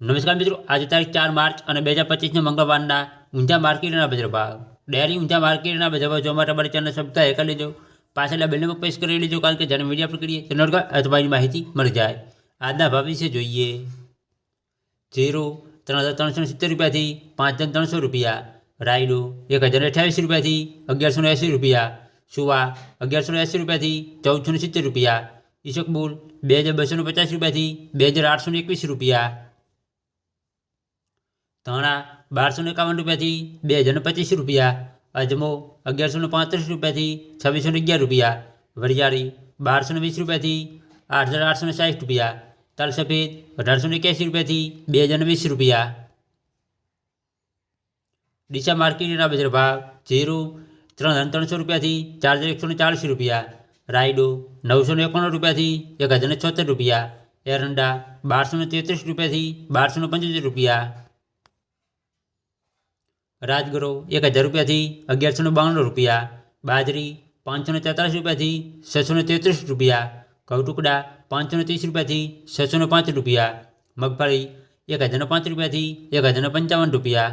નમસ્કાર મિત્રો આજે તારીખ ચાર માર્ચ અને બે હજાર પચીસના મંગળવારના ઊંઝા માર્કેટના બજાર ભાવ ડેરી ઊંઝા માર્કેટના બજાર ભાવ જોવા માટે અમારી ચેનલ સપ્તાહ એક લેજો પાછળના બેલને પ્રેસ કરી લેજો કારણ કે જ્યારે મીડિયા પર કરીએ તો નોટકા અથવાની માહિતી મળી જાય આજના ભાવ વિશે જોઈએ જીરો ત્રણ હજાર ત્રણસો ને સિત્તેર રૂપિયાથી પાંચ હજાર ત્રણસો રૂપિયા રાયડો એક હજાર અઠ્યાવીસ રૂપિયાથી અગિયારસો ને એંસી રૂપિયા સુવા અગિયારસો ને એંસી રૂપિયાથી ચૌદસો ને સિત્તેર રૂપિયા ઈશકબુલ બે હજાર બસો ને પચાસ રૂપિયાથી બે હજાર આઠસો ને એકવીસ રૂપિયા ધાણા બારસો ને એકાવન રૂપિયાથી બે હજાર પચીસ રૂપિયા, અજમો અગિયારસો ને પાંત્રીસ રૂપિયાથી છવ્વીસો ને અગિયાર રૂપિયા, વરિયાળી બારસો ને વીસ રૂપિયાથી આઠ હજાર આઠસો ને સાઠ રૂપિયા તલ સફેદ અઢારસો ને એક્યાસી રૂપિયાથી બે હજાર વીસ રૂપિયા. ડીસા માર્કેટના બજાર ભાવ જીરું ત્રણ હજાર ત્રણસો રૂપિયાથી ચાર હજાર એકસો ને ચાલીસ રૂપિયા, રાયડો નવસો ને એકોણું રૂપિયાથી એક હજાર ને છોતેર રૂપિયા, એરંડા બારસો ને તેત્રીસ રૂપિયાથી બારસો ને પંચોતેર રૂપિયા રાજગરો એક હજાર રૂપિયાથી અગિયારસો ને બાણું રૂપિયા. બાજરી પાંચસો ને તેતાલીસ રૂપિયાથી છસો ને તેત્રીસ રૂપિયા. ઘઉં ટુકડા પાંચસો ને ત્રીસ રૂપિયાથી છસો ને પાંચ રૂપિયા. મગફળી એક હજારને પાંચ રૂપિયાથી એક હજારને પંચાવન રૂપિયા.